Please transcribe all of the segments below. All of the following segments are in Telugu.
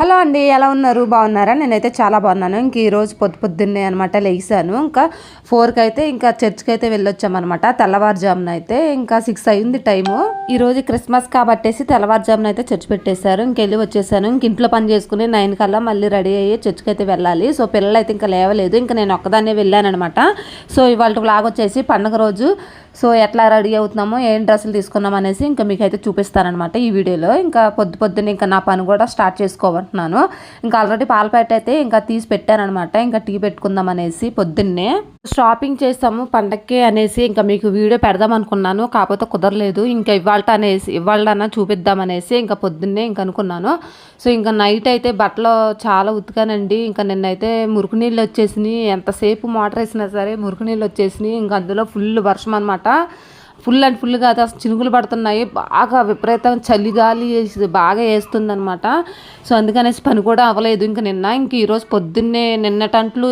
హలో అండి ఎలా ఉన్నారు? బాగున్నారా? నేనైతే చాలా బాగున్నాను. ఇంక ఈరోజు పొద్దు పొద్దున్నే అనమాట లేచాను. ఇంకా ఫోర్కి అయితే ఇంకా చర్చ్కి అయితే వెళ్ళొచ్చామన్నమాట. తెల్లవారుజామున అయితే ఇంకా సిక్స్ అయింది టైము. ఈరోజు క్రిస్మస్ కాబట్టేసి తెల్లవారుజామున అయితే చర్చ్ పెట్టేశారు. ఇంకెళ్ళి వచ్చేసాను. ఇంక ఇంట్లో పని చేసుకుని నైన్ కల్లా మళ్ళీ రెడీ అయ్యి చర్చ్కి అయితే వెళ్ళాలి. సో పిల్లలు అయితే ఇంకా లేవలేదు. ఇంకా నేను ఒక్కదాన్నే వెళ్ళానమాట సో ఇవాళ బ్లాగ్ వచ్చేసి పండుగ రోజు. సో ఎట్లా రెడీ అవుతున్నామో ఏం డ్రెస్సులు తీసుకున్నాం అనేసి ఇంకా మీకు అయితే చూపిస్తానమాట ఈ వీడియోలో. ఇంకా పొద్దు పొద్దున్న ఇంకా నా పని కూడా స్టార్ట్ చేసుకోవాలి. అనుకుంటున్నాను. ఇంకా ఆల్రెడీ పాలపేట అయితే ఇంకా తీసి పెట్టానమాట ఇంకా టీ పెట్టుకుందాం అనేసి పొద్దున్నే. షాపింగ్ చేస్తాము పండక్కి అనేసి ఇంకా మీకు వీడియో పెడదాం అనుకున్నాను. కాకపోతే కుదరలేదు. ఇంకా ఇవాళ అనేసి ఇవాళ చూపిద్దాం అనేసి ఇంకా పొద్దున్నే ఇంకా అనుకున్నాను. సో ఇంకా నైట్ అయితే బట్టలు చాలా ఉతికానండి. ఇంకా నిన్నైతే మురుకు నీళ్ళు వచ్చేసినాయి. ఎంతసేపు మోటార్ వేసినా సరే మురుకు నీళ్ళు వచ్చేసినాయి. ఇంకా అందులో ఫుల్ వర్షం అనమాట ఫుల్ అండ్ ఫుల్గా అది అసలు చినుకులు పడుతున్నాయి. బాగా విపరీతం చలిగాలి బాగా వేస్తుందనమాట సో అందుకనేసి పని కూడా అవ్వలేదు. ఇంకా నిన్న ఇంక ఈరోజు పొద్దున్నే నిన్నటంట్లు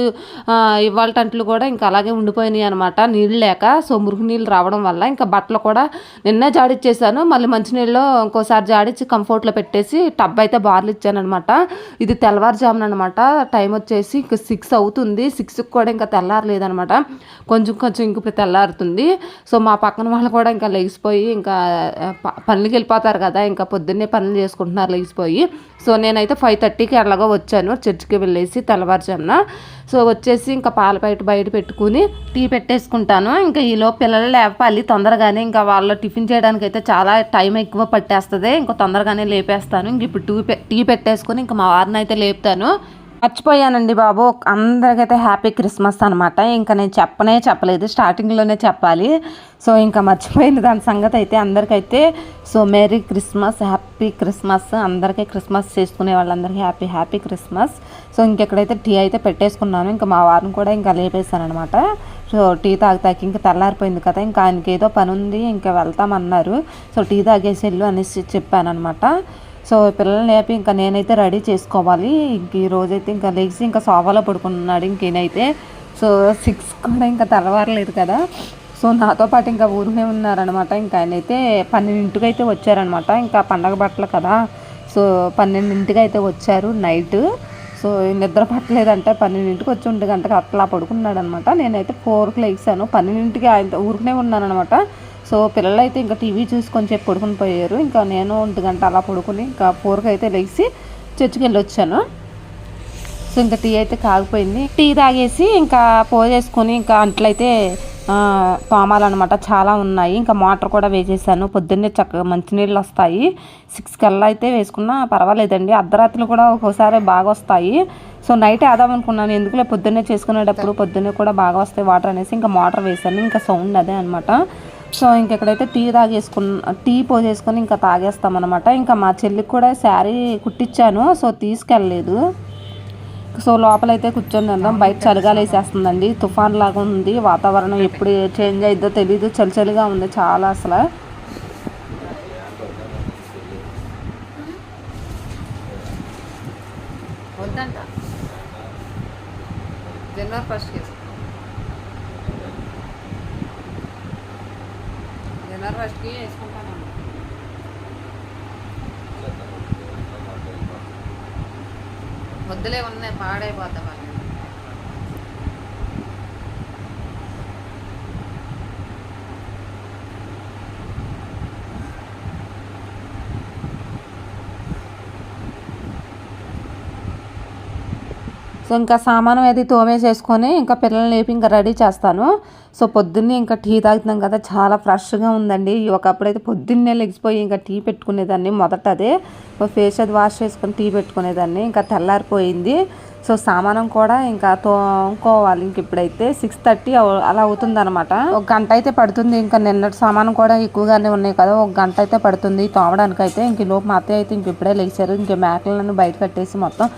ఇవాళ టంట్లు కూడా ఇంకా అలాగే ఉండిపోయినాయి అనమాట నీళ్ళు లేక సో మురుగు నీళ్ళు రావడం వల్ల ఇంకా బట్టలు కూడా నిన్న జాడిచ్చేసాను. మళ్ళీ మంచినీళ్ళు ఇంకోసారి జాడిచ్చి కంఫర్ట్లో పెట్టేసి టబ్ అయితే బార్లు ఇచ్చానమాట ఇది తెల్లవారుజామున అనమాట టైం వచ్చేసి ఇంకా సిక్స్ అవుతుంది. సిక్స్కి కూడా ఇంకా తెల్లారలేదనమాట కొంచెం కొంచెం ఇంక తెల్లారుతుంది. సో మా పక్కన వాళ్ళు కూడా ఇంకా లెగిసిపోయి ఇంకా పనులకి వెళ్ళిపోతారు కదా ఇంకా పొద్దున్నే పనులు చేసుకుంటున్నారు లెగిసిపోయి. సో నేనైతే ఫైవ్ థర్టీకి అలాగా వచ్చాను చర్చికి వెళ్ళేసి తెల్లవారుజామున. సో వచ్చేసి ఇంకా పాల బయట బయట పెట్టుకుని టీ పెట్టేసుకుంటాను. ఇంకా ఈలో పిల్లలు లేపాలి తొందరగానే ఇంకా వాళ్ళు టిఫిన్ చేయడానికి అయితే చాలా టైం ఎక్కువ పట్టేస్తుంది. ఇంకా తొందరగానే లేపేస్తాను. ఇంక ఇప్పుడు టీ టీ పెట్టేసుకొని ఇంకా మా వారిని అయితే లేపుతాను. మర్చిపోయానండి బాబు. అందరికైతే హ్యాపీ క్రిస్మస్ అనమాట ఇంకా నేను చెప్పనే చెప్పలేదు. స్టార్టింగ్లోనే చెప్పాలి. సో ఇంకా మర్చిపోయింది దాని సంగతి అయితే అందరికైతే. So merry Christmas happy Christmas. అందరికీ క్రిస్మస్ చేసుకునే వాళ్ళందరికీ హ్యాపీ హ్యాపీ క్రిస్మస్. సో ఇంకెక్కడైతే టీ అయితే పెట్టేసుకున్నాను. ఇంకా మా వారిని కూడా ఇంకా లేపేశానమాట సో టీ తాగితాకి ఇంకా తెల్లారిపోయింది కదా. ఇంకా ఆయనకి ఏదో పని ఉంది ఇంకా వెళ్తామన్నారు. సో టీ తాగేసి వెళ్ళు అనేసి చెప్పాను అనమాట సో పిల్లల్ని లేపి ఇంకా నేనైతే రెడీ చేసుకోవాలి. ఇంక ఈ రోజైతే ఇంకా లెగ్స్ ఇంకా సోఫాలో పడుకున్నాడు ఇంకేనైతే సో సిక్స్ కూడా ఇంకా తెల్లవారలేదు కదా. సో నాతో పాటు ఇంకా ఊరినే ఉన్నారనమాట ఇంకా ఆయన అయితే పన్నెండింటికి అయితే వచ్చారనమాట ఇంకా పండగ బట్టలు కదా. సో పన్నెండింటికి అయితే వచ్చారు నైట్. సో నిద్ర పట్టలేదంటే పన్నెండింటికి వచ్చి ఒంటి గంటకి అట్లా పడుకున్నాడు అనమాట నేనైతే ఫోర్కి లేచాను. పన్నెండింటికి ఆయన ఊరికనే ఉన్నానమాట సో పిల్లలు అయితే ఇంకా టీవీ చూసుకొని చెప్పి పడుకుని పోయారు. ఇంకా నేను ఒంటి గంట అలా పడుకుని ఇంకా ఫోర్కి అయితే లేచి చర్చికి వెళ్ళి వచ్చాను సో ఇంకా టీ అయితే కాగిపోయింది టీ తాగేసి ఇంకా పోజేసుకొని ఇంకా అంట్లయితే తోమాలన్నమాట. చాలా ఉన్నాయి. ఇంకా మోటార్ కూడా వేసేసాను. పొద్దున్నే చక్కగా మంచినీళ్ళు వస్తాయి. సిక్స్ కల్లా అయితే వేసుకున్నా పర్వాలేదండి. అర్ధరాత్రులు కూడా ఒక్కోసారి బాగా వస్తాయి. సో నైట్ వేద్దామనుకున్నాను ఎందుకులే పొద్దున్నే చేసుకునేటప్పుడు పొద్దున్నే కూడా బాగా వస్తాయి వాటర్ అనేసి ఇంకా మోటార్ వేసాను. ఇంకా సౌండ్ అదే అనమాట సో ఇంకెక్కడైతే టీ తాగేసుకున్న టీ పోసేసుకొని ఇంకా తాగేస్తామన్నమాట. ఇంకా మా చెల్లికి కూడా శారీ కుట్టించాను సో తీసుకెళ్ళలేదు. సో లోపలైతే కూర్చొని వెళ్దాం బయట చలిగాలేసేస్తుందండి తుఫాన్ లాగా ఉంది. వాతావరణం ఎప్పుడు చేంజ్ అయిద్దో తెలీదు. చలి చలిగా ఉంది చాలా అసలు. జనవరి ఫస్ట్ జనవరి ఫస్ట్కి వేసుకుంటాను. వద్దులే ఉన్నాయి పాడైపోతాం సో ఇంకా సామానం అది తోమేసేసుకొని ఇంకా పిల్లల్ని లేపి ఇంకా రెడీ చేస్తాను. సో పొద్దున్నే ఇంకా టీ తాగుతున్నాం కదా చాలా ఫ్రెష్గా ఉందండి. ఒకప్పుడైతే పొద్దున్నే లెగిసిపోయి ఇంకా టీ పెట్టుకునేదాన్ని మొదట అదే ఫేస్ అది వాష్ చేసుకొని టీ పెట్టుకునేదాన్ని ఇంకా తెల్లారిపోయింది. సో సామానం కూడా ఇంకా తోముకోవాలి ఇంక ఇప్పుడైతే. సిక్స్ థర్టీ అలా అవుతుందనమాట ఒక గంట అయితే పడుతుంది ఇంకా నిన్నటి సామానం కూడా ఎక్కువగానే ఉన్నాయి కదా ఒక గంట అయితే పడుతుంది తోమడానికి అయితే ఇంక లోపు మా అత్తయ్య అయితే ఇంక ఇప్పుడే లేచారు ఇంక మేకలను బయట కట్టేసి మొత్తం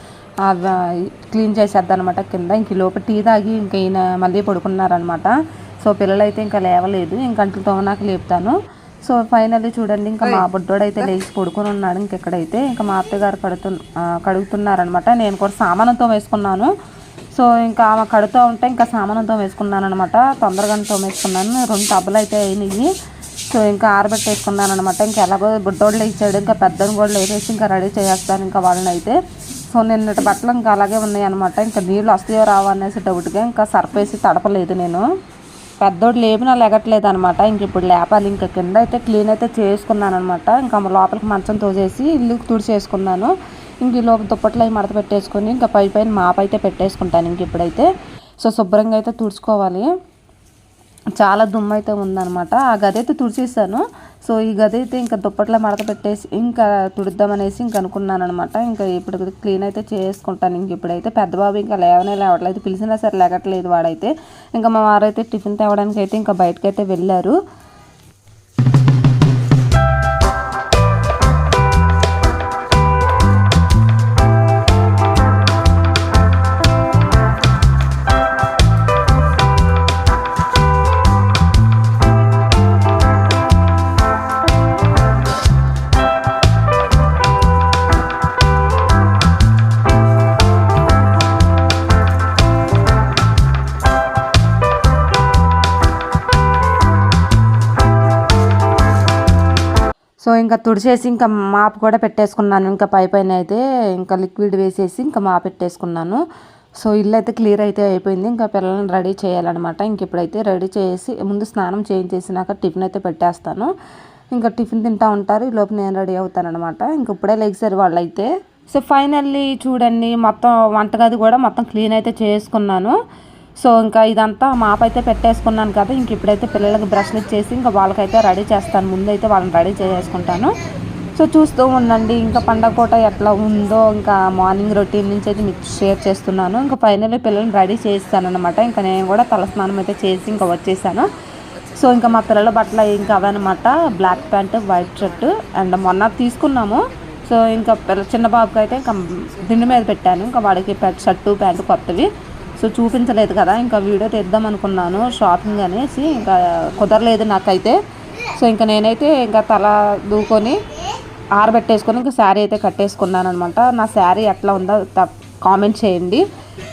క్లీన్ చేసేద్దాం అనమాట కింద. ఇంక లోపల టీ తాగి ఇంక ఈయన మళ్ళీ పడుకున్నారనమాట సో పిల్లలు అయితే ఇంకా లేవలేదు. ఇంక అంట్లు తోమనాక లేపుతాను. సో ఫైనల్లీ చూడండి ఇంకా మా బుడ్డోడు అయితే లేచి పడుకొని ఉన్నాడు ఇంకెక్కడైతే ఇంకా మా అత్తగారు కడుతు కడుగుతున్నారనమాట నేను కూడా సామానంతో వేసుకున్నాను. సో ఇంకా ఆమె కడుతూ ఉంటే ఇంకా సామానంతో వేసుకున్నాను అనమాట తొందరగానే తోమేసుకున్నాను. రెండు టబ్బులు అయితే అయినాయి సో ఇంకా ఆరబెట్టేసుకున్నాను అనమాట ఇంకా ఎలాగో బుడ్డోళ్ళు ఇచ్చాడు ఇంకా పెద్దను కూడా లేపేసి ఇంకా రెడీ చేస్తాను ఇంకా వాళ్ళని అయితే సో నిన్నటి బట్టలు ఇంకా అలాగే ఉన్నాయి అనమాట ఇంకా నీళ్ళు వస్తాయో రావో అనేసి డౌట్గా ఇంకా సర్పేసి తడపలేదు నేను. పెద్దోడు లేపినా లెగట్లేదు అనమాట ఇంక ఇప్పుడు లేపాలి. ఇంకా కింద అయితే క్లీన్ అయితే చేసుకున్నాను అనమాట ఇంకా లోపలికి మంచం తోసేసి ఇల్లు తుడిచేసుకున్నాను. ఇంక ఈ లోపల దుప్పట్లు అవి మడత పెట్టేసుకొని ఇంకా పై పైన మాప అయితే పెట్టేసుకుంటాను ఇంక ఇప్పుడైతే. సో శుభ్రంగా అయితే తుడుచుకోవాలి. చాలా దుమ్ము అయితే ఉందన్నమాట. ఆ గది అయితే తుడిచేసాను. సో ఈ గది అయితే ఇంకా దుప్పట్లో మడత పెట్టేసి ఇంకా తుడుద్దామనేసి ఇంక అనుకున్నాను అనమాట ఇంకా ఇప్పుడు క్లీన్ అయితే చేసుకుంటాను. ఇంక ఇప్పుడైతే పెద్ద బాబు ఇంకా లేవనే లేవట్లేదు. పిలిచినా సరే లేగట్లేదు వాడైతే. ఇంకా మా వారైతే టిఫిన్ తేవడానికి అయితే ఇంకా బయటకైతే అయితే వెళ్ళారు. సో ఇంకా తుడిచేసి ఇంకా మాప్ కూడా పెట్టేసుకున్నాను. ఇంకా పై పైన అయితే ఇంకా లిక్విడ్ వేసేసి ఇంకా మాప్ పెట్టేసుకున్నాను. సో ఇల్లు అయితే క్లియర్ అయితే అయిపోయింది. ఇంకా పిల్లల్ని రెడీ చేయాలన్నమాట. ఇంక ఇప్పుడైతే రెడీ చేసి ముందు స్నానం చేయించేసినాక టిఫిన్ అయితే పెట్టేస్తాను. ఇంకా టిఫిన్ తింటా ఉంటారు. ఈ లోపు నేను రెడీ అవుతానమాట ఇంకా ఇంక ఇప్పుడే లెగ్సారు వాళ్ళు అయితే సో ఫైనల్లీ చూడండి మొత్తం వంటగది కూడా మొత్తం క్లీన్ అయితే చేసుకున్నాను. సో ఇంకా ఇదంతా మాప్ అయితే పెట్టేసుకున్నాను కదా ఇంక ఇప్పుడైతే పిల్లలకి బ్రష్లు ఇచ్చేసి ఇంకా వాళ్ళకైతే రెడీ చేస్తాను. ముందైతే వాళ్ళని రెడీ చేసుకుంటాను సో చూస్తూ ఉండండి ఇంకా పండగ పూట ఎట్లా ఉందో ఇంకా మార్నింగ్ రొటీన్ నుంచి అయితే మీకు షేర్ చేస్తున్నాను. ఇంకా ఫైనల్లీ పిల్లల్ని రెడీ చేస్తాను అనమాట ఇంకా నేను కూడా తలస్నానం అయితే చేసి ఇంకా వచ్చేసాను. సో ఇంకా మా పిల్లల బట్టలు ఇంకా అవన్నమాట. Black pant white shirt and మొన్న తీసుకున్నాము. సో ఇంకా పిల్ల చిన్న బాబుకి అయితే ఇంకా దిండు మీద పెట్టాను. ఇంకా వాడికి షర్టు ప్యాంటు కొత్తవి. సో చూపించలేదు కదా ఇంకా వీడియో తీద్దాం అనుకున్నాను. షాపింగ్ అనేసి ఇంకా కుదరలేదు నాకైతే. సో ఇంకా నేనైతే ఇంకా తల దూకొని ఆరబెట్టేసుకొని ఇంకా శారీ అయితే కట్టేసుకున్నాను అనమాట నా శారీ ఎట్లా ఉందో కామెంట్ చేయండి.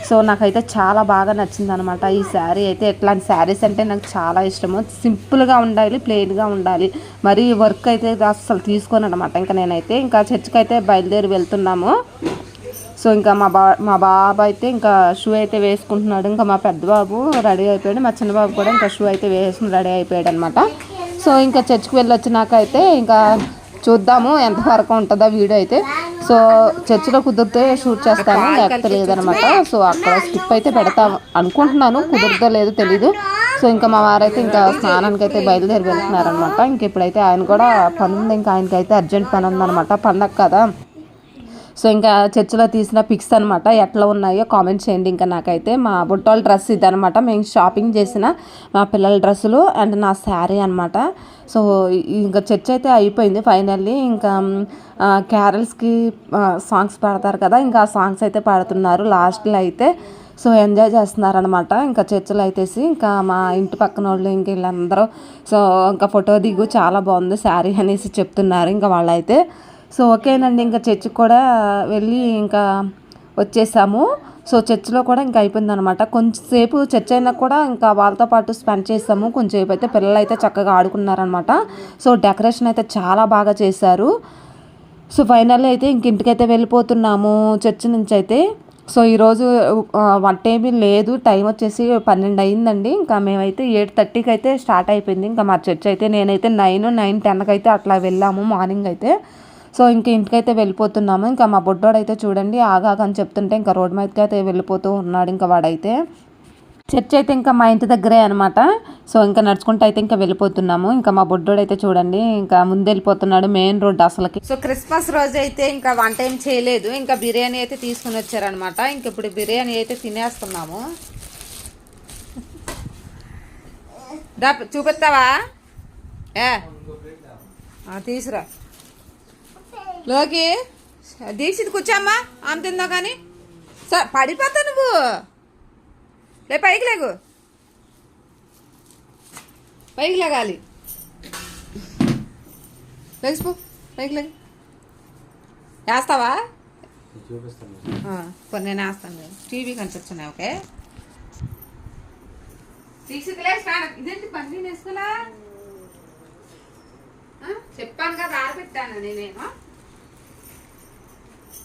సో నాకైతే చాలా బాగా నచ్చింది అనమాట ఈ శారీ అయితే. ఎట్లాంటి శారీస్ అంటే నాకు చాలా ఇష్టము. సింపుల్గా ఉండాలి ప్లెయిన్గా ఉండాలి. మరి వర్క్ అయితే అసలు తీసుకోను అనమాట ఇంకా నేనైతే ఇంకా చర్చికి అయితే బయలుదేరి వెళ్తున్నాము. సో ఇంకా మా బా మా బాబు అయితే ఇంకా షూ అయితే వేసుకుంటున్నాడు. ఇంకా మా పెద్ద బాబు రెడీ అయిపోయాడు. మా చిన్న బాబు కూడా ఇంకా షూ అయితే వేసుకుని రెడీ అయిపోయాడు అనమాట సో ఇంకా చర్చికి వెళ్ళొచ్చినాక అయితే ఇంకా చూద్దాము ఎంతవరకు ఉంటుందో వీడియో అయితే. సో చర్చిలో కుదిరితే షూట్ చేస్తాను. లేకపోతే లేదనమాట. సో అక్కడ స్కిప్ అయితే పెడతాం అనుకుంటున్నాను. కుదిరితే లేదో తెలీదు. సో ఇంకా మా వారైతే ఇంకా స్నానానికి అయితే బయలుదేరి వెళ్తున్నారనమాట. ఇంక ఇప్పుడైతే ఆయన కూడా పని ఉంది ఇంకా ఆయనకైతే అర్జెంట్ పని ఉందనమాట పండగ కదా. సో ఇంకా చర్చిలో తీసిన పిక్స్ అనమాట ఎట్లా ఉన్నాయో కామెంట్ చేయండి. ఇంకా నాకైతే మా బుట్టోళ్ళ డ్రెస్ ఇదనమాట మేము షాపింగ్ చేసిన మా పిల్లల డ్రెస్సులు అండ్ నా శారీ అనమాట సో ఇంకా చర్చ్ అయితే అయిపోయింది ఫైనల్లీ. ఇంకా క్యారల్స్కి సాంగ్స్ పాడతారు కదా ఇంకా ఆ సాంగ్స్ అయితే పాడుతున్నారు లాస్ట్లో అయితే. సో ఎంజాయ్ చేస్తున్నారనమాట ఇంకా చర్చలు అయితేసి. ఇంకా మా ఇంటి పక్కన వాళ్ళు ఇంక వీళ్ళందరూ. సో ఇంకా ఫోటో దిగు చాలా బాగుంది శారీ అనేసి చెప్తున్నారు ఇంకా వాళ్ళైతే. సో ఓకేనండి ఇంకా చర్చికి కూడా వెళ్ళి ఇంకా వచ్చేసాము. సో చర్చిలో కూడా ఇంకా అయిపోయింది అనమాట కొంచెంసేపు చర్చ్ అయినా కూడా ఇంకా వాళ్ళతో పాటు స్పెండ్ చేసాము. కొంచెంసేపు అయితే పిల్లలు అయితే చక్కగా ఆడుకున్నారనమాట సో డెకరేషన్ అయితే చాలా బాగా చేశారు. సో ఫైనల్ అయితే ఇంక ఇంటికైతే వెళ్ళిపోతున్నాము చర్చ్ నుంచి అయితే. సో ఈరోజు వంట ఏమీ లేదు. టైం వచ్చేసి పన్నెండు అయిందండి. ఇంకా మేమైతే ఎయిట్ థర్టీకి అయితే స్టార్ట్ అయిపోయింది. ఇంకా మా చర్చ్ అయితే నేనైతే నైన్ నైన్ టెన్కి అయితే అట్లా వెళ్ళాము మార్నింగ్ అయితే. సో ఇంక ఇంటికైతే వెళ్ళిపోతున్నాము. ఇంకా మా బొడ్డోడు అయితే చూడండి ఆగాగని అని చెప్తుంటే ఇంకా రోడ్డు మీదకి అయితే వెళ్ళిపోతూ ఉన్నాడు ఇంకా వాడైతే. చర్చ్ అయితే ఇంకా మా ఇంటి దగ్గరే అనమాట సో ఇంకా నడుచుకుంటూ అయితే ఇంకా వెళ్ళిపోతున్నాము. ఇంకా మా బొడ్డోడు అయితే చూడండి ఇంకా ముందు వెళ్ళిపోతున్నాడు మెయిన్ రోడ్ అసలుకి. సో క్రిస్మస్ రోజు అయితే ఇంకా వంట ఏం చేయలేదు. ఇంకా బిర్యానీ అయితే తీసుకుని వచ్చారనమాట ఇంక ఇప్పుడు బిర్యానీ అయితే తినేస్తున్నాము. చూపిస్తావా ఏ? తీసురా. లోకి. దీక్షిత్ కూర్చోమ్మా ఆమె తిందా కానీ? సార్ పడిపోతా నువ్వు. లే పైకి లేగు. పైకి లేగాలి. లేచిపో పైకి లేగు. వేస్తావా? కొన్ని నేను వేస్తాను. టీవీ కనిపిస్తున్నా ఓకే? దీక్షిత్ ఇదేంటి పని వేసుకోలా చెప్పాను కదా ఆరబెట్టాను నేనేమో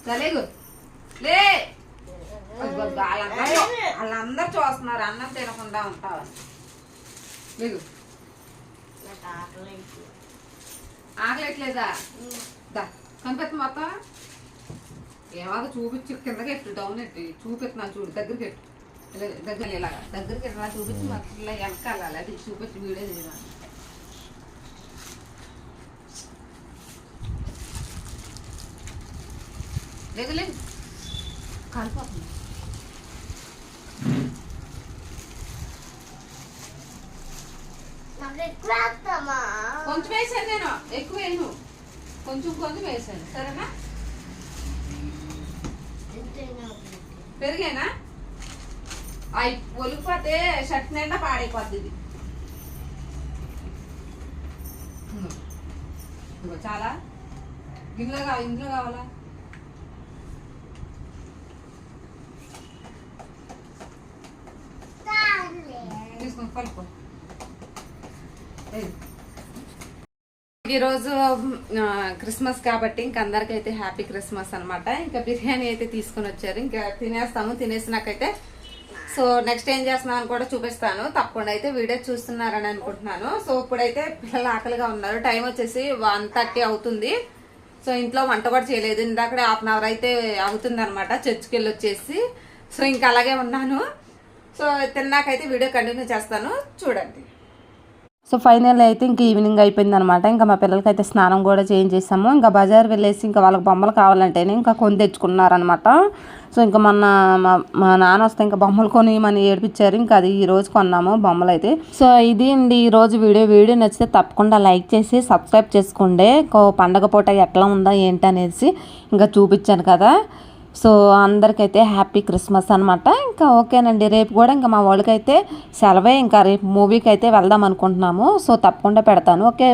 చలేగు లే అదిగో వాళ్ళందరూ వాళ్ళందరూ చూస్తున్నారు అన్నం తినకుండా ఉంటావు? లేదు నాకు ఆకలి ఆగలేట్లేదా దా కనిపెత్త మొత్తం. ఏమాదో చూపించు కిందకి ఎట్టు డౌన్ ఎట్టు చూపిస్తున్నాను చూడు దగ్గరికి ఎట్టు. ఇలా దగ్గర ఇలాగా దగ్గరికి ఎట్లా చూపించి మొత్తం ఇలా వెనకాల అది చూపించి వీడియో తీయమని లేదు లేదు కాలిపోతుంది కొంచెం వేసాను నేను. ఎక్కువ వేయను. కొంచెం కొంచెం వేసాను. సరేనా? పెరిగేనా? అవి ఒలిగిపోతే షర్ట్ నిండా పాడైపోద్ది ఇది. చాలా. గిన్నెలో కావాలి? ఇందులో కావాలా తీసుకుని కలుపు ఈరోజు క్రిస్మస్ కాబట్టి ఇంక అందరికైతే హ్యాపీ క్రిస్మస్ అనమాట ఇంకా బిర్యానీ అయితే తీసుకొని వచ్చారు. ఇంకా తినేస్తాము తినేసినాకైతే. సో నెక్స్ట్ ఏం చేస్తున్నాను అని కూడా చూపిస్తాను. తప్పకుండా అయితే వీడియో చూస్తున్నారని అనుకుంటున్నాను. సో ఇప్పుడైతే పిల్లలు ఆకలిగా ఉన్నారు. టైం వచ్చేసి వన్ థర్టీ అవుతుంది. సో ఇంట్లో వంట కూడా చేయలేదు. ఇందాకడే హాఫ్ అన్ అవర్ అయితే అవుతుంది అనమాట చర్చికి వెళ్ళి వచ్చేసి సో ఇంకా అలాగే ఉన్నాను. సో తిన్నాకైతే వీడియో కంటిన్యూ చేస్తాను. చూడండి. సో ఫైనల్ అయితే ఇంక ఈవినింగ్ అయిపోయింది అనమాట ఇంకా మా పిల్లలకి అయితే స్నానం కూడా చేయించేసాము. ఇంకా బజార్ వెళ్ళేసి ఇంకా వాళ్ళకి బొమ్మలు కావాలంటేనే ఇంకా కొని తెచ్చుకున్నారనమాట. సో ఇంకా మొన్న మా మా నాన్న వస్తే ఇంకా బొమ్మలు కొని మన ఏడిపించారు. ఇంకా అది ఈ రోజు కొన్నాము బొమ్మలు అయితే. సో ఇది అండి ఈ రోజు వీడియో. వీడియో నచ్చితే తప్పకుండా లైక్ చేసి సబ్స్క్రైబ్ చేసుకోండి. ఇంకో పండగ పూట ఎట్లా ఉందా ఏంటి అనేసి ఇంకా చూపించాను కదా. సో అందరికైతే హ్యాపీ క్రిస్మస్ అనమాట ఇంకా ఓకేనండి రేపు కూడా ఇంకా మా వాళ్ళకైతే సెలవే. ఇంకా రేపు మూవీకి అయితే వెళ్దాం అనుకుంటున్నాము. సో తప్పకుండా పెడతాను. ఓకే